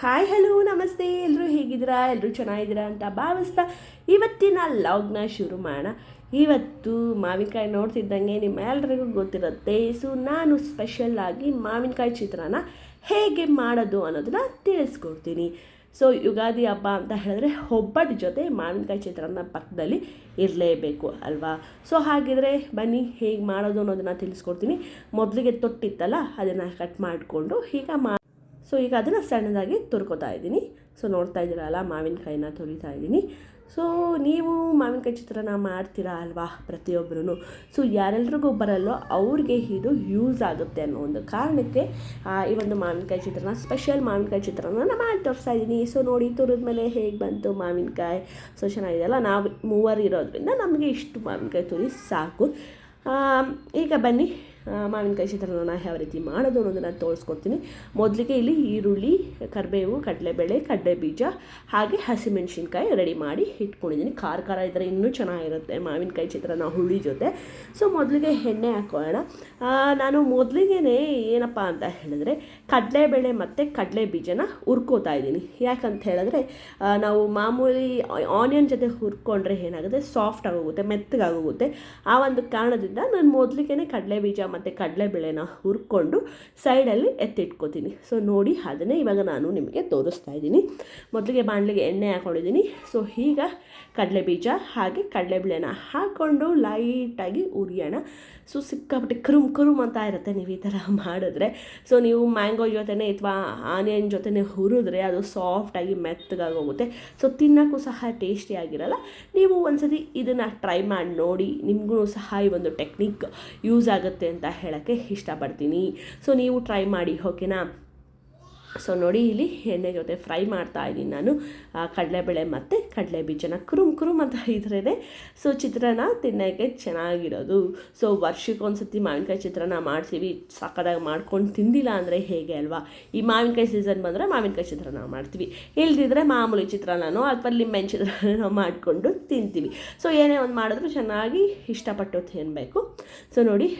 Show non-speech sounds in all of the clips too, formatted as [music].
Hi hello ನಮಸ್ತೆ. ಎಲ್ಲರೂ ಹೇಗಿದ್ದೀರಾ? ಎಲ್ಲರೂ ಚೆನ್ನಾಗಿದ್ದೀರಾ ಅಂತ ಭಾವಿಸ್ತಾ ಇವತ್ತಿನ ಲಾಗ್ನ ಶುರು ಮಾಡೋಣ. ಇವತ್ತು ಮಾವಿನಕಾಯಿ ನೋಡ್ತಿದ್ದಂಗೆ ನಿಮ್ಮೆಲ್ಲರಿಗೂ ಗೊತ್ತಿರುತ್ತೆ. ಸೊ ನಾನು ಸ್ಪೆಷಲ್ ಆಗಿ ಮಾವಿನಕಾಯಿ ಚಿತ್ರಾನ್ನ ಹೇಗೆ ಮಾಡೋದು ಅನ್ನೋದನ್ನ ತಿಳಿಸ್ಕೊಡ್ತೀನಿ. ಸೊ ಯುಗಾದಿ ಹಬ್ಬ ಅಂತ ಹೇಳಿದ್ರೆ ಒಬ್ಬಟ್ಟು ಜೊತೆ ಮಾವಿನಕಾಯಿ ಚಿತ್ರಾನ್ನ ಪಕ್ಕದಲ್ಲಿ ಇರಲೇಬೇಕು ಅಲ್ವಾ? ಸೊ ಹಾಗಿದ್ರೆ ಬನ್ನಿ ಹೇಗೆ ಮಾಡೋದು ಅನ್ನೋದನ್ನ ತಿಳಿಸ್ಕೊಡ್ತೀನಿ. ಮೊದಲಿಗೆ ತೊಟ್ಟಿತ್ತಲ್ಲ, ಅದನ್ನು ಕಟ್ ಮಾಡಿಕೊಂಡು ಈಗ ಮಾ ಸೊ ಈಗ ಅದನ್ನು ಸಣ್ಣದಾಗಿ ತುರ್ಕೋತಾ ಇದ್ದೀನಿ. ಸೊ ನೋಡ್ತಾ ಇದ್ದೀರಲ್ಲ, ಮಾವಿನಕಾಯಿನ ತುರಿತಾ ಇದ್ದೀನಿ. ಸೊ ನೀವು ಮಾವಿನಕಾಯಿ ಚಿತ್ರನ ಮಾಡ್ತೀರಾ ಅಲ್ವಾ ಪ್ರತಿಯೊಬ್ಬರೂ ಸೊ ಯಾರೆಲ್ರಿಗೂ ಬರಲ್ಲೋ ಅವ್ರಿಗೆ ಇದು ಯೂಸ್ ಆಗುತ್ತೆ ಅನ್ನೋ ಒಂದು ಕಾರಣಕ್ಕೆ ಈ ಒಂದು ಮಾವಿನಕಾಯಿ ಚಿತ್ರನ ಸ್ಪೆಷಲ್ ಮಾವಿನಕಾಯಿ ಚಿತ್ರಾನ್ನ ಮಾಡಿ ತೋರಿಸ್ತಾ ಇದ್ದೀನಿ. ಸೊ ನೋಡಿ ತುರಿದ ಮೇಲೆ ಹೇಗೆ ಬಂತು ಮಾವಿನಕಾಯಿ? ಸೊ ಚೆನ್ನಾಗಿದೆಯಲ್ಲ, ನಾವು ಮೂವರು ಇರೋದ್ರಿಂದ ನಮಗೆ ಇಷ್ಟು ಮಾವಿನಕಾಯಿ ತುರಿ ಸಾಕು. ಈಗ ಬನ್ನಿ. ಮಾವಿನಕಾಯಿ ಚಿತ್ರಾನ್ನ ಯಾವ ರೀತಿ ಮಾಡೋದು ಅನ್ನೋದನ್ನು ತೋರಿಸ್ಕೊಡ್ತೀನಿ. ಮೊದಲಿಗೆ ಇಲ್ಲಿ ಈರುಳ್ಳಿ, ಕರಿಬೇವು, ಕಡಲೆಬೇಳೆ, ಕಡಲೆ ಬೀಜ, ಹಾಗೆ ಹಸಿಮೆಣಸಿನ್ಕಾಯಿ ರೆಡಿ ಮಾಡಿ ಇಟ್ಕೊಂಡಿದ್ದೀನಿ. ಖಾರ ಖಾರ ಇದ್ದರೆ ಇನ್ನೂ ಚೆನ್ನಾಗಿರುತ್ತೆ ಮಾವಿನಕಾಯಿ ಚಿತ್ರಾನ್ನ ಹುಳಿ ಜೊತೆ. ಸೊ ಮೊದಲಿಗೆ ಎಣ್ಣೆ ಹಾಕೋಣ ನಾನು ಮೊದಲಿಗೆ ಏನಪ್ಪ ಅಂತ ಹೇಳಿದ್ರೆ ಕಡಲೆಬೇಳೆ ಮತ್ತು ಕಡಲೆ ಬೀಜನ ಹುರ್ಕೋತಾ ಇದ್ದೀನಿ. ಯಾಕಂತ ಹೇಳಿದ್ರೆ ನಾವು ಮಾಮೂಲಿ ಆನಿಯನ್ ಜೊತೆ ಹುರ್ಕೊಂಡ್ರೆ ಏನಾಗುತ್ತೆ? ಸಾಫ್ಟ್ ಆಗೋಗುತ್ತೆ, ಮೆತ್ತಗಾಗೋಗುತ್ತೆ. ಆ ಒಂದು ಕಾರಣದಿಂದ ನಾನು ಮೊದಲಿಗೆ ಕಡಲೆ ಬೀಜ ಮತ್ತು ಕಡಲೆಬೇಳೆನ ಹುರ್ಕೊಂಡು ಸೈಡಲ್ಲಿ ಎತ್ತಿಟ್ಕೋತೀನಿ. ಸೊ ನೋಡಿ ಅದನ್ನೇ ಇವಾಗ ನಾನು ನಿಮಗೆ ತೋರಿಸ್ತಾ ಇದ್ದೀನಿ. ಮೊದಲಿಗೆ ಬಾಣಲಿಗೆ ಎಣ್ಣೆ ಹಾಕೊಂಡಿದ್ದೀನಿ. ಸೊ ಈಗ ಕಡಲೆ ಬೀಜ ಹಾಗೆ ಕಡಲೆಬೇಳೆನ ಹಾಕ್ಕೊಂಡು ಲೈಟಾಗಿ ಉರಿಯೋಣ. ಸೊ ಸಿಕ್ಕಾಪಟ್ಟೆ ಕರುಮ್ ಕರುಮ್ ಅಂತ ಇರುತ್ತೆ ನೀವು ಈ ಥರ ಮಾಡಿದ್ರೆ. ಸೊ ನೀವು ಮ್ಯಾಂಗೋ ಜೊತೆನೇ ಅಥವಾ ಆನಿಯನ್ ಜೊತೆನೇ ಹುರಿದ್ರೆ ಅದು ಸಾಫ್ಟಾಗಿ ಮೆತ್ತಗಾಗಿ ಹೋಗುತ್ತೆ ಸೊ ತಿನ್ನೋಕ್ಕೂ ಸಹ ಟೇಸ್ಟಿಯಾಗಿರಲ್ಲ ನೀವು ಒಂದ್ಸತಿ ಇದನ್ನು ಟ್ರೈ ಮಾಡಿ ನೋಡಿ, ನಿಮಗೂ ಸಹ ಈ ಒಂದು ಟೆಕ್ನಿಕ್ ಯೂಸ್ ಆಗುತ್ತೆ ಅಂತ ಹೇಳೋಕ್ಕೆ ಇಷ್ಟಪಡ್ತೀನಿ. ಸೊ ನೀವು ಟ್ರೈ ಮಾಡಿ ಓಕೆನಾ ಸೊ ನೋಡಿ, ಇಲ್ಲಿ ಎಣ್ಣೆ ಜೊತೆ ಫ್ರೈ ಮಾಡ್ತಾ ಇದ್ದೀನಿ ನಾನು. ಕಡಲೆಬೇಳೆ ಮತ್ತು ಕಡಲೆ ಬೀಜನ ಕುರುಮ್ ಕುರುಮ್ ಅಂತ ಇದ್ರೇ ಸೊ, ಚಿತ್ರಾನ್ನ ತಿನ್ನೋಕ್ಕೆ ಚೆನ್ನಾಗಿರೋದು. ಸೊ ವರ್ಷಕ್ಕೊಂದು ಸತಿ ಮಾವಿನಕಾಯಿ ಚಿತ್ರಾನ್ನ ಮಾಡ್ತೀವಿ. ಸಕ್ಕದಾಗಿ ಮಾಡ್ಕೊಂಡು ತಿಂದಿಲ್ಲ ಅಂದರೆ ಹೇಗೆ ಅಲ್ವಾ? ಈ ಮಾವಿನಕಾಯಿ ಸೀಸನ್ ಬಂದರೆ ಮಾವಿನಕಾಯಿ ಚಿತ್ರಾನ್ನ ಮಾಡ್ತೀವಿ. ಇಲ್ದಿದ್ರೆ ಮಾಮೂಲಿ ಚಿತ್ರಾನ್ನನೋ ಅಥವಾ ಲಿಂಬೆಹಣ್ಣು ಚಿತ್ರಾನ್ನ ಮಾಡಿಕೊಂಡು ತಿಂತೀವಿ. ಸೊ, ಏನೇ ಒಂದು ಮಾಡಿದ್ರು ಚೆನ್ನಾಗಿ ಇಷ್ಟಪಟ್ಟು ತಿನ್ನಬೇಕು ಸೊ, ನೋಡಿ,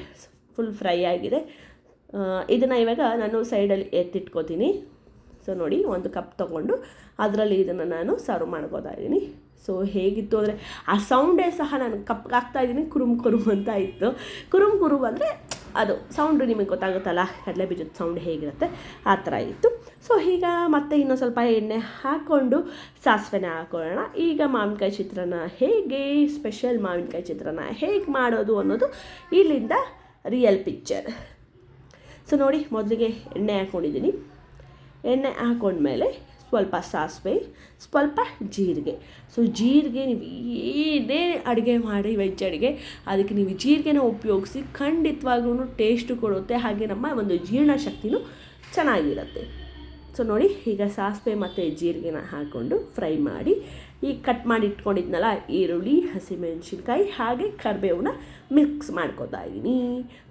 ಫುಲ್ ಫ್ರೈ ಆಗಿದೆ. ಇದನ್ನು ಇವಾಗ ನಾನು ಸೈಡಲ್ಲಿ ಎತ್ತಿಟ್ಕೋತೀನಿ. ಸೊ ನೋಡಿ, ಒಂದು ಕಪ್ ತೊಗೊಂಡು ಅದರಲ್ಲಿ ಇದನ್ನು ನಾನು ಸರ್ವ್ ಮಾಡ್ಕೋತಾ ಇದ್ದೀನಿ. ಸೊ ಹೇಗಿತ್ತು ಅಂದರೆ, ಆ ಸೌಂಡೇ ಸಹ ನಾನು ಕಪ್ಗೆ ಹಾಕ್ತಾ ಇದ್ದೀನಿ. ಕುರುಮ್ ಕುರುಮ್ ಅಂತ ಇತ್ತು. ಕುರುಮ್ ಕುರುಮ್ ಅಂದರೆ ಅದು ಸೌಂಡು ನಿಮಗೆ ಗೊತ್ತಾಗುತ್ತಲ್ಲ, ಕಡಲೆ ಬೀಜದ ಸೌಂಡ್ ಹೇಗಿರುತ್ತೆ, ಆ ಥರ ಇತ್ತು. ಸೊ ಈಗ ಮತ್ತೆ ಇನ್ನೊಂದು ಸ್ವಲ್ಪ ಎಣ್ಣೆ ಹಾಕ್ಕೊಂಡು ಸಾಸಿವೆನ ಹಾಕೊಳ್ಳೋಣ. ಈಗ ಮಾವಿನಕಾಯಿ ಚಿತ್ರಾನ್ನ ಹೇಗೆ ಸ್ಪೆಷಲ್ ಮಾವಿನಕಾಯಿ ಚಿತ್ರಾನ್ನ ಹೇಗೆ ಮಾಡೋದು ಅನ್ನೋದು ಇಲ್ಲಿಂದ ರಿಯಲ್ ಪಿಕ್ಚರ್ ಸೊ ನೋಡಿ, ಮೊದಲಿಗೆ ಎಣ್ಣೆ ಹಾಕ್ಕೊಂಡಿದ್ದೀನಿ ಎಣ್ಣೆ ಹಾಕ್ಕೊಂಡ್ಮೇಲೆ ಸ್ವಲ್ಪ ಸಾಸಿವೆ, ಸ್ವಲ್ಪ ಜೀರಿಗೆ. ಸೊ ಜೀರಿಗೆ ನೀವು ಏನೇ ಅಡುಗೆ ಮಾಡಿ ವೆಜ್ ಅಡುಗೆ, ಅದಕ್ಕೆ ನೀವು ಜೀರಿಗೆನ ಉಪಯೋಗಿಸಿ ಖಂಡಿತವಾಗ್ಲೂ ಟೇಸ್ಟು ಕೊಡುತ್ತೆ. ಹಾಗೆ ನಮ್ಮ ಒಂದು ಜೀರ್ಣಶಕ್ತಿನೂ ಚೆನ್ನಾಗಿರುತ್ತೆ. ಸೊ ನೋಡಿ, ಈಗ ಸಾಸಿವೆ ಮತ್ತು ಜೀರಿಗೆನ ಹಾಕ್ಕೊಂಡು ಫ್ರೈ ಮಾಡಿ ಈಗ ಕಟ್ ಮಾಡಿ ಇಟ್ಕೊಂಡಿದ್ನಲ್ಲ, ಈರುಳ್ಳಿ, ಹಸಿಮೆಣಸಿನ್ಕಾಯಿ, ಹಾಗೆ ಕರಿಬೇವನ್ನ ಮಿಕ್ಸ್ ಮಾಡ್ಕೊತಾ ಇದ್ದೀನಿ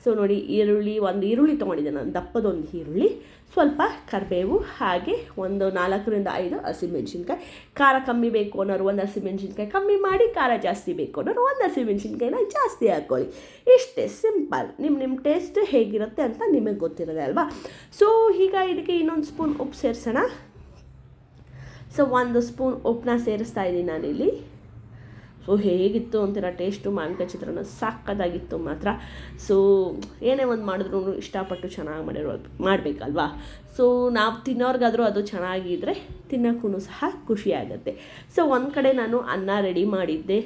ಸೊ ನೋಡಿ, ಈರುಳ್ಳಿ, ಒಂದು ಈರುಳ್ಳಿ ತೊಗೊಂಡಿದ್ದೆ ನಾನು, ದಪ್ಪದೊಂದು ಈರುಳ್ಳಿ, ಸ್ವಲ್ಪ ಕರಿಬೇವು, ಹಾಗೆ ಒಂದು ನಾಲ್ಕರಿಂದ ಐದು ಹಸಿಮೆಣಸಿನ್ಕಾಯಿ. ಖಾರ ಕಮ್ಮಿ ಬೇಕು ಅನ್ನೋರು ಒಂದು ಹಸಿಮೆಣಸಿನ್ಕಾಯಿ ಕಮ್ಮಿ ಮಾಡಿ, ಖಾರ ಜಾಸ್ತಿ ಬೇಕು ಅನ್ನೋರು ಒಂದು ಹಸಿಮೆಣಸಿನ್ಕಾಯಿನ ಜಾಸ್ತಿ ಹಾಕ್ಕೊಳ್ಳಿ ಇಷ್ಟೇ, ಸಿಂಪಲ್. ನಿಮ್ಮ ನಿಮ್ಮ ಟೇಸ್ಟ್ ಹೇಗಿರುತ್ತೆ ಅಂತ ನಿಮಗೆ ಗೊತ್ತಿರೋದೆ ಅಲ್ವಾ? ಸೊ ಈಗ ಇದಕ್ಕೆ ಇನ್ನೊಂದು ಸ್ಪೂನ್ ಉಪ್ಪು ಸೇರಿಸೋಣ. ಸೊ ಒಂದು ಸ್ಪೂನ್ ಉಪ್ಪನ್ನ ಸೇರಿಸ್ತಾ ಇದ್ದೀನಿ ನಾನಿಲ್ಲಿ ಸೊ ಹೇಗಿತ್ತು ಅಂತೀರ? ಟೇಸ್ಟು ಮಾವಿನಕಾಯಿ ಚಿತ್ರಾನ್ನ ಸಾಕದಾಗಿತ್ತು ಮಾತ್ರ. ಸೊ ಏನೇ ಒಂದು ಮಾಡಿದ್ರು ಇಷ್ಟಪಟ್ಟು ಚೆನ್ನಾಗಿ ಮಾಡಿರೋ ಮಾಡಬೇಕಲ್ವಾ? ಸೊ ನಾವು ತಿನ್ನೋರ್ಗಾದರೂ ಅದು ಚೆನ್ನಾಗಿದ್ದರೆ ತಿನ್ನೋಕ್ಕೂ ಸಹ ಖುಷಿ ಆಗುತ್ತೆ ಸೊ ಒಂದು ಕಡೆ ನಾನು ಅನ್ನ ರೆಡಿ ಮಾಡಿದ್ದೆ.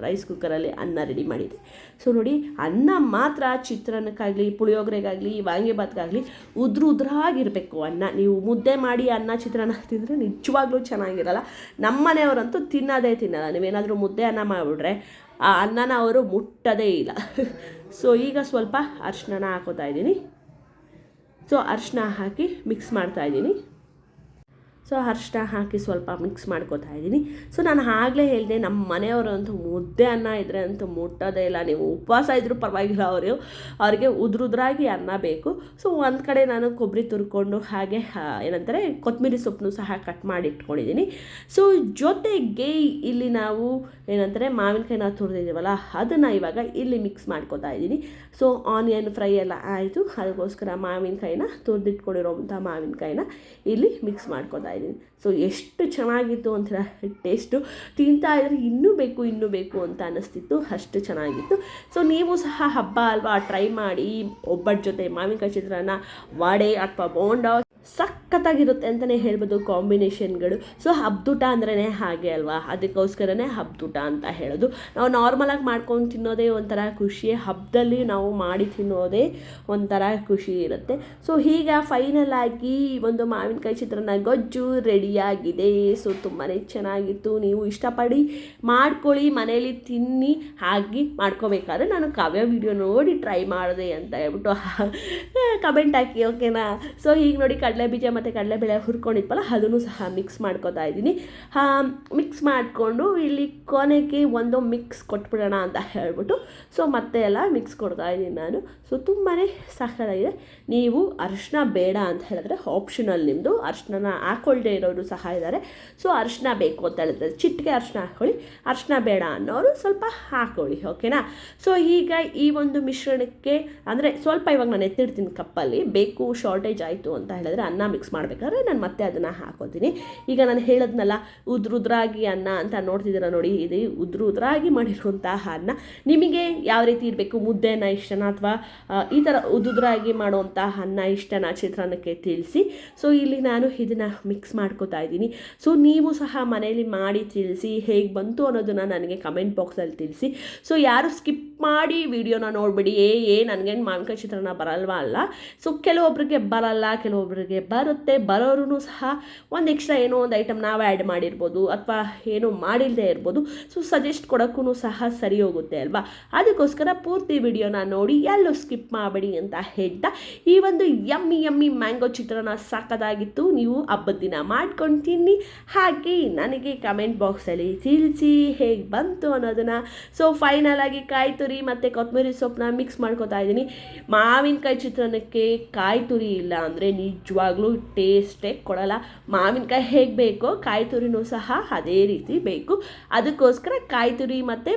ರೈಸ್ ಕುಕ್ಕರಲ್ಲಿ ಅನ್ನ ರೆಡಿ ಮಾಡಿದ್ದೆ. ಸೊ ನೋಡಿ, ಅನ್ನ ಮಾತ್ರ ಚಿತ್ರಾನ್ನಕ್ಕಾಗಲಿ, ಪುಳಿಯೋಗರೆಗಾಗಲಿ, ವಾಂಗಿಭಾತ್ಗಾಗಲಿ ಉದ್ರ ಉದ್ರಾಗಿರಬೇಕು ಅನ್ನ. ನೀವು ಮುದ್ದೆ ಮಾಡಿ ಅನ್ನ ಚಿತ್ರಾನ್ನ ತಿಂದರೆ ನಿಜವಾಗ್ಲೂ ಚೆನ್ನಾಗಿರಲ್ಲ. ನಮ್ಮ ಮನೆಯವರಂತೂ ತಿನ್ನೋದೇ ತಿನ್ನಲ್ಲ. ನೀವೇನಾದರೂ ಮುದ್ದೆ ಅನ್ನ ಮಾಡಿಬಿಟ್ರೆ ಆ ಅನ್ನನ ಅವರು ಮುಟ್ಟದೇ ಇಲ್ಲ. [laughs] ಸೊ ಈಗ ಸ್ವಲ್ಪ ಅರ್ಶನ ಹಾಕೋತಾ ಇದ್ದೀನಿ. ಸೊ ಅರಿಶಿನ ಹಾಕಿ ಮಿಕ್ಸ್ ಮಾಡ್ತಾ ಇದ್ದೀನಿ. ಸೊ ಅರಿಶಿನ ಹಾಕಿ ಸ್ವಲ್ಪ ಮಿಕ್ಸ್ ಮಾಡ್ಕೋತಾ ಇದ್ದೀನಿ. ಸೊ ನಾನು ಆಗಲೇ ಹೇಳಿದೆ, ನಮ್ಮ ಮನೆಯವರು ಅಂತೂ ಮುದ್ದೆ ಅನ್ನ ಇದ್ದರೆ ಅಂತೂ ಮುಟ್ಟೋದೇ ಇಲ್ಲ. ನೀವು ಉಪವಾಸ ಇದ್ದರೂ ಪರವಾಗಿಲ್ಲ ಅವರು. ಅವ್ರಿಗೆ ಉದ್ರುದ್ರಾಗಿ ಅನ್ನ ಬೇಕು. ಸೊ ಒಂದು ಕಡೆ ನಾನು ಕೊಬ್ಬರಿ ತುರ್ಕೊಂಡು ಹಾಗೆ ಏನಂತಾರೆ ಕೊತ್ತಂಬರಿ ಸೊಪ್ಪನ್ನು ಸಹ ಕಟ್ ಮಾಡಿ ಇಟ್ಕೊಂಡಿದ್ದೀನಿ. ಸೊ ಜೊತೆಗೆ ಇಲ್ಲಿ ನಾವು ಏನಂತಾರೆ ನಾವು ತುರಿದಿದ್ದೀವಲ್ಲ, ಅದನ್ನು ಇವಾಗ ಇಲ್ಲಿ ಮಿಕ್ಸ್ ಮಾಡ್ಕೊತಾ ಇದ್ದೀನಿ. ಸೊ ಆನಿಯನ್ ಫ್ರೈ ಎಲ್ಲ ಆಯಿತು. ಅದಕ್ಕೋಸ್ಕರ ಮಾವಿನಕಾಯಿನ ತುರಿದಿಟ್ಕೊಂಡಿರೋವಂಥ ಮಾವಿನಕಾಯಿನ ಇಲ್ಲಿ ಮಿಕ್ಸ್ ಮಾಡ್ಕೊತಾ ಇದ್ದೀನಿ ಸೊ ಎಷ್ಟು ಚೆನ್ನಾಗಿತ್ತು ಒಂಥರ ಟೇಸ್ಟು. ತಿಂತಾ ಇದ್ರೆ ಇನ್ನೂ ಬೇಕು ಇನ್ನೂ ಬೇಕು ಅಂತ ಅನ್ನಿಸ್ತಿತ್ತು. ಅಷ್ಟು ಚೆನ್ನಾಗಿತ್ತು. ಸೊ ನೀವು ಸಹ ಹಬ್ಬ ಅಲ್ವಾ? ಟ್ರೈ ಮಾಡಿ. ಒಬ್ಬಟ್ಟು ಜೊತೆ ಮಾವಿನಕಾಯಿ ಚಿತ್ರಾನ್ನ, ವಡೆ ಅಥವಾ ಬೋಂಡ ಸಖತ್ತಾಗಿರುತ್ತೆ ಅಂತಲೇ ಹೇಳ್ಬೋದು ಕಾಂಬಿನೇಷನ್ಗಳು. ಸೊ ಹಬ್ದೂಟ ಅಂದ್ರೇ ಹಾಗೆ ಅಲ್ವಾ? ಅದಕ್ಕೋಸ್ಕರನೇ ಹಬ್ದೂಟ ಅಂತ ಹೇಳೋದು. ನಾವು ನಾರ್ಮಲಾಗಿ ಮಾಡ್ಕೊಂಡು ತಿನ್ನೋದೇ ಒಂಥರ ಖುಷಿ ಹಬ್ಬದಲ್ಲಿ ನಾವು ಮಾಡಿ ತಿನ್ನೋದೇ ಒಂಥರ ಖುಷಿ ಇರುತ್ತೆ. ಸೊ ಈಗ ಫೈನಲ್ ಆಗಿ ಒಂದು ಮಾವಿನಕಾಯಿ ಚಿತ್ರಾನ್ನ ಗೊಜ್ಜು ರೆಡಿಯಾಗಿದೆ ಸೊ ತುಂಬಾ ಚೆನ್ನಾಗಿತ್ತು. ನೀವು ಇಷ್ಟಪಡಿ ಮಾಡ್ಕೊಳ್ಳಿ, ಮನೇಲಿ ತಿನ್ನಿ, ಹಾಗೆ ಮಾಡ್ಕೋಬೇಕಾದ್ರೆ ನಾನು ಕಾವ್ಯ ವಿಡಿಯೋ ನೋಡಿ ಟ್ರೈ ಮಾಡಿದೆ ಅಂತ ಹೇಳ್ಬಿಟ್ಟು [laughs] ಕಮೆಂಟ್ ಹಾಕಿ ಓಕೆನಾ ಸೊ ಈಗ ನೋಡಿ ಕಡಲೆ ಬೀಜ ಮತ್ತು ಕಡಲೆಬೇಳೆ ಹುರ್ಕೊಂಡಿದ್ವಲ್ಲ, ಅದನ್ನು ಸಹ ಮಿಕ್ಸ್ ಮಾಡ್ಕೋತಾ ಇದ್ದೀನಿ. ಮಿಕ್ಸ್ ಮಾಡಿಕೊಂಡು ಇಲ್ಲಿ ಕೊನೆಗೆ ಒಂದು ಮಿಕ್ಸ್ ಕೊಟ್ಬಿಡೋಣ ಅಂತ ಹೇಳ್ಬಿಟ್ಟು ಸೊ ಮತ್ತೆ ಎಲ್ಲ ಮಿಕ್ಸ್ ಕೊಡ್ತಾ ಇದ್ದೀನಿ ನಾನು. ಸೊ ತುಂಬಾ ಸಕ್ಕತ್ತಾಗಿದೆ. ನೀವು ಅರಿಶಿನ ಬೇಡ ಅಂತ ಹೇಳಿದ್ರೆ ಆಪ್ಷನಲ್ ನಿಮ್ಮದು ಅರಿಶಿನ ಹಾಕೊಳ್ಳದೇ ಇರೋರು ಸಹ ಇದ್ದಾರೆ. ಸೊ ಅರಿಶಿನ ಬೇಕು ಅಂತ ಹೇಳಿದ್ರೆ ಚಿಟ್ಟಿಗೆ ಅರಿಶಿನ ಹಾಕೊಳ್ಳಿ. ಅರಿಶಿನ ಬೇಡ ಅನ್ನೋರು ಸ್ವಲ್ಪ ಹಾಕ್ಕೊಳ್ಳಿ ಓಕೆನಾ ಸೊ ಈಗ ಈ ಒಂದು ಮಿಶ್ರಣಕ್ಕೆ, ಅಂದರೆ ಸ್ವಲ್ಪ ಇವಾಗ ನಾನು ಎತ್ತಿಡ್ತೀನಿ ಕಪ್ಪಲ್ಲಿ, ಬೇಕು ಶಾರ್ಟೇಜ್ ಆಯಿತು ಅಂತ ಹೇಳಿದ್ರೆ ಅನ್ನ ಮಿಕ್ಸ್ ಮಾಡಬೇಕಾದ್ರೆ ನಾನು ಮತ್ತೆ ಅದನ್ನು ಹಾಕೋತೀನಿ ಈಗ ನಾನು ಹೇಳದ್ನಲ್ಲ, ಉದ್ರುದ್ರಾಗಿ ಅನ್ನ ಅಂತ ನೋಡ್ತಿದ್ದೀರಾ ನೋಡಿ, ಇದು ಉದ್ರುದ್ರಾಗಿ ಮಾಡಿರುವಂತಹ ಅನ್ನ. ನಿಮಗೆ ಯಾವ ರೀತಿ ಇರಬೇಕು? ಮುದ್ದೆನ ಇಷ್ಟನಾ ಅಥವಾ ಈ ಥರ ಉದುದ್ರಾಗಿ ಮಾಡುವಂತಹ ಅನ್ನ ಇಷ್ಟನಾ ಚಿತ್ರಾನ್ನಕ್ಕೆ ತಿಳಿಸಿ. ಸೊ ಇಲ್ಲಿ ನಾನು ಇದನ್ನು ಮಿಕ್ಸ್ ಮಾಡ್ಕೋತಾ ಇದ್ದೀನಿ. ಸೊ ನೀವು ಸಹ ಮನೆಯಲ್ಲಿ ಮಾಡಿ ತಿಳಿಸಿ, ಹೇಗೆ ಬಂತು ಅನ್ನೋದನ್ನು ನನಗೆ ಕಮೆಂಟ್ ಬಾಕ್ಸಲ್ಲಿ ತಿಳಿಸಿ. ಸೊ ಯಾರು ಸ್ಕಿಪ್ ಮಾಡಿ ವಿಡಿಯೋನ ನೋಡಿಬಿಡಿ. ಏ ಏ, ನನಗೇನು ಮಾವಿನಕಾಯಿ ಚಿತ್ರಾನ್ನ ಬರಲ್ವಾ ಅಲ್ಲ. ಸೊ ಕೆಲವೊಬ್ರಿಗೆ ಬರಲ್ಲ ಬರುತ್ತೆ ಬರೋರು ಸಹ ಒಂದು ಎಕ್ಸ್ಟ್ರಾ ಏನೋ ಒಂದು ಐಟಮ್ ನಾವೇ ಆ್ಯಡ್ ಮಾಡಿರ್ಬೋದು ಅಥವಾ ಏನೋ ಮಾಡಿಲ್ಲದೆ ಇರ್ಬೋದು. ಸೊ ಸಜೆಸ್ಟ್ ಕೊಡೋಕ್ಕೂ ಸಹ ಸರಿ ಹೋಗುತ್ತೆ ಅಲ್ವಾ? ಅದಕ್ಕೋಸ್ಕರ ಪೂರ್ತಿ ವಿಡಿಯೋನ ನೋಡಿ, ಎಲ್ಲೂ ಸ್ಕಿಪ್ ಮಾಡಬೇಡಿ ಅಂತ ಹೇಳ್ತಾ, ಈ ಒಂದು ಯಮ್ಮಿ ಯಮ್ಮಿ ಮ್ಯಾಂಗೋ ಚಿತ್ರಾನ್ನ ಸಾಕದಾಗಿತ್ತು. ನೀವು ಹಬ್ಬದ ದಿನ ಮಾಡ್ಕೊಂಡು ತಿನ್ನಿ ಹಾಗೆ ನನಗೆ ಕಮೆಂಟ್ ಬಾಕ್ಸಲ್ಲಿ ತಿಳಿಸಿ ಹೇಗೆ ಬಂತು ಅನ್ನೋದನ್ನು. ಸೊ ಫೈನಲ್ ಆಗಿ ಕಾಯಿ ತುರಿ ಮತ್ತು ಕೊತ್ತಂಬರಿ ಸೊಪ್ಪನ್ನ ಮಿಕ್ಸ್ ಮಾಡ್ಕೊತಾ ಇದ್ದೀನಿ. ಮಾವಿನಕಾಯಿ ಚಿತ್ರಾನ್ನಕ್ಕೆ ಕಾಯಿ ತುರಿ ಇಲ್ಲ ಅಂದರೆ ನಿಜವಾಗ್ಲೂ ಟೇಸ್ಟೇ ಕೊಡಲ್ಲ. ಮಾವಿನಕಾಯಿ ಹೇಗೆ ಬೇಕೋ ಕಾಯಿ ತುರಿನೂ ಸಹ ಅದೇ ರೀತಿ ಬೇಕು. ಅದಕ್ಕೋಸ್ಕರ ಕಾಯಿ ತುರಿ ಮತ್ತು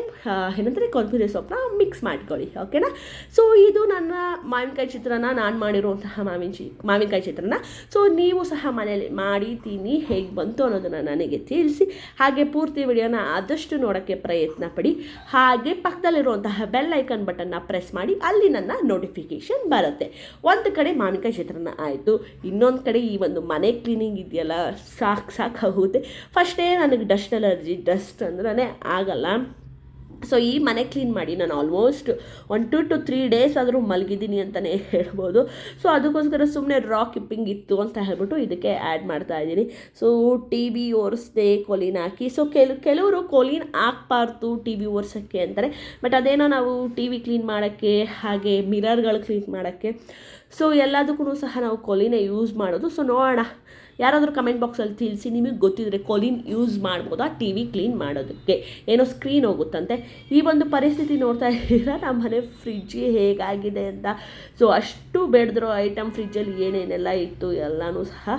ಏನಂದರೆ ಕೊತ್ತಂಬರಿ ಸೊಪ್ಪನ್ನ ಮಿಕ್ಸ್ ಮಾಡ್ಕೊಳ್ಳಿ, ಓಕೆನಾ? ಸೊ ಇದು ನನ್ನ ಮಾವಿನಕಾಯಿ ಚಿತ್ರಾನ್ನ ನಾನು ಮಾಡಿರುವಂತಹ ಮಾವಿನ ಚಿ, ಮಾವಿನಕಾಯಿ ಚಿತ್ರಾನ್ನ. ಸೊ ನೀವು ಸಹ ಮನೆಯಲ್ಲಿ ಮಾಡಿ, ತಿನ್ನಿ, ಹೇಗೆ ಬಂತು ಅನ್ನೋದನ್ನು ನನಗೆ ತಿಳಿಸಿ. ಹಾಗೆ ಪೂರ್ತಿ ವಿಡಿಯೋನ ಆದಷ್ಟು ನೋಡೋಕ್ಕೆ ಪ್ರಯತ್ನ ಪಡಿ. ಹಾಗೆ ಪಕ್ಕದಲ್ಲಿರುವಂತಹ ಬೆಲ್ ಐಕನ್ ಬಟನ್ನ ಪ್ರೆಸ್ ಮಾಡಿ, ಅಲ್ಲಿ ನನ್ನ ನೋಟಿಫಿಕೇಷನ್ ಬರುತ್ತೆ. ಒಂದು ಕಡೆ ಮಾವಿನಕಾಯಿ ಚಿತ್ರಾನ್ನ ಆಯಿತು. ಇನ್ನೊಂದು ಕಡೆ ಈ ಒಂದು ಮನೆ ಕ್ಲೀನಿಂಗ್ ಇದೆಯಲ್ಲ, ಸಾಕು ಸಾಕಾಗುತ್ತೆ ಫಸ್ಟೇ ನನಗೆ ಡಸ್ಟ್ ಅಲರ್ಜಿ ಡಸ್ಟ್ ಅಂದ್ರೆ ಆಗಲ್ಲ. ಸೊ ಈ ಮನೆ ಕ್ಲೀನ್ ಮಾಡಿ ನಾನು almost one to two three days ಆದರೂ ಮಲಗಿದ್ದೀನಿ ಅಂತಲೇ ಹೇಳ್ಬೋದು. ಸೊ ಅದಕ್ಕೋಸ್ಕರ ಸುಮ್ಮನೆ ರಾ ಕಿಪ್ಪಿಂಗ್ ಇತ್ತು ಅಂತ ಹೇಳ್ಬಿಟ್ಟು ಇದಕ್ಕೆ ಆ್ಯಡ್ ಮಾಡ್ತಾ ಇದ್ದೀನಿ. ಸೊ ಟಿ ವಿ ಓರಿಸ್ದೆ ಕೊಲೀನ್ ಹಾಕಿ. ಸೊ ಕೆಲ, ಕೆಲವರು ಕೊಲೀನ್ ಹಾಕ್ಬಾರ್ದು ಟಿ ವಿ ಓರ್ಸೋಕ್ಕೆ ಅಂತಾರೆ. ಬಟ್ ಅದೇನೋ ನಾವು ಟಿ ವಿ ಕ್ಲೀನ್ ಮಾಡೋಕ್ಕೆ, ಹಾಗೆ ಮಿರರ್ಗಳು ಕ್ಲೀನ್ ಮಾಡೋಕ್ಕೆ ಸೊ ಎಲ್ಲದಕ್ಕೂ ಸಹ ನಾವು ಕೊಲಿನ ಯೂಸ್ ಮಾಡೋದು. ಸೊ ನೋಡೋಣ. ಯಾರಾದರೂ ಕಮೆಂಟ್ ಬಾಕ್ಸಲ್ಲಿ ತಿಳಿಸಿ, ನಿಮಗೆ ಗೊತ್ತಿದ್ರೆ ಕೊಲಿನ್ ಯೂಸ್ ಮಾಡ್ಬೋದಾ? ಟಿ ವಿ ಕ್ಲೀನ್ ಮಾಡೋದಕ್ಕೆ. ಏನೋ ಸ್ಕ್ರೀನ್ ಹೋಗುತ್ತಂತೆ. ಈ ಒಂದು ಪರಿಸ್ಥಿತಿ ನೋಡ್ತಾ ಇದ್ದೀರಾ? ನಮ್ಮ ಮನೆ ಫ್ರಿಜ್ ಹೇಗಾಗಿದೆ ಅಂತ. ಸೊ ಅಷ್ಟು ಬೆಳೆದಿರೋ ಐಟಮ್ ಫ್ರಿಜ್ಜಲ್ಲಿ ಏನೇನೆಲ್ಲ ಇತ್ತು? ಎಲ್ಲನೂ ಸಹ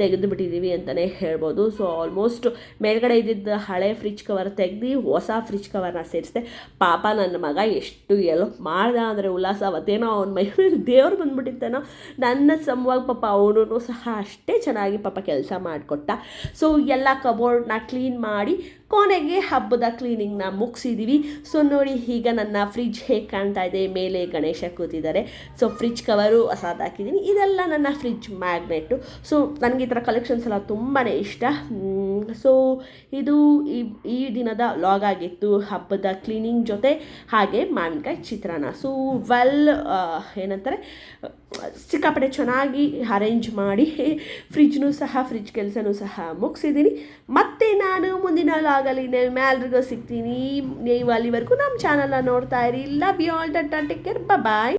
ತೆಗೆದು ಬಿಟ್ಟಿದ್ದೀವಿ ಅಂತಲೇ ಹೇಳ್ಬೋದು. ಸೊ ಆಲ್ಮೋಸ್ಟ್ ಮೇಲ್ಗಡೆ ಇದ್ದಿದ್ದ ಹಳೆ ಫ್ರಿಜ್ ಕವರ್ ತೆಗೆದು ಹೊಸ ಫ್ರಿಜ್ ಕವರ್ನ ಸೇರಿಸಿದೆ. ಪಾಪ ನನ್ನ ಮಗ ಎಷ್ಟು ಎಲ್ಪ್ ಮಾಡ್ದ ಅಂದರೆ ಉಲ್ಲಾಸ. ಅವತ್ತೇನೋ ಅವ್ನ ಮೈ ದೇವ್ರು ಬಂದ್ಬಿಟ್ಟಿತ್ತೇನೋ. ನನ್ನ ಸಮವಾಗಿ ಪಾಪ ಅವನು ಸಹ ಅಷ್ಟೇ ಚೆನ್ನಾಗಿ ಪಾಪ ಕೆಲಸ ಮಾಡಿಕೊಟ್ಟ. ಸೊ ಎಲ್ಲ ಕಬೋರ್ಡ್ನ ಕ್ಲೀನ್ ಮಾಡಿ ಕೊನೆಗೆ ಹಬ್ಬದ ಕ್ಲೀನಿಂಗ್ನ ಮುಗಿಸಿದ್ದೀವಿ ಸೊ ನೋಡಿ, ಈಗ ನನ್ನ ಫ್ರಿಜ್ ಹೇಗೆ ಕಾಣ್ತಾ ಇದೆ, ಮೇಲೆ ಗಣೇಶ ಕೂತಿದ್ದಾರೆ. ಸೊ ಫ್ರಿಜ್ ಕವರು ಹೊಸದು ಹಾಕಿದ್ದೀನಿ ಇದೆಲ್ಲ ನನ್ನ ಫ್ರಿಜ್ ಮ್ಯಾಗ್ನೆಟು. ಸೊ ನನಗೆ ಈ ಥರ ಕಲೆಕ್ಷನ್ಸ್ ಎಲ್ಲ ತುಂಬಾ ಇಷ್ಟ. ಸೊ ಇದು ಈ ಈ ದಿನದ ಲಾಗ್ ಆಗಿತ್ತು ಹಬ್ಬದ ಕ್ಲೀನಿಂಗ್ ಜೊತೆ. ಹಾಗೆ ಮಾವಿನಕಾಯಿ ಚಿತ್ರಾನ್ನ. ಸೊ, ವೆಲ್ ಏನಂತಾರೆ ಸಿಕ್ಕಾಪಟ್ಟೆ ಚೆನ್ನಾಗಿ ಅರೇಂಜ್ ಮಾಡಿ ಫ್ರಿಜ್ನೂ ಸಹ ಫ್ರಿಜ್ ಕೆಲಸನೂ ಸಹ ಮುಗಿಸಿದ್ದೀನಿ. ಮತ್ತೆ ನಾನು ಮುಂದಿನ ಲಾಗಲ್ಲಿ ಮ್ಯಾಲ್ರಿಗೂ ಸಿಗ್ತೀನಿ. ನೀವು ಅಲ್ಲಿವರೆಗೂ ನಮ್ಮ ಚಾನಲ್ನ ನೋಡ್ತಾ ಇರಿ. Love you all take care bye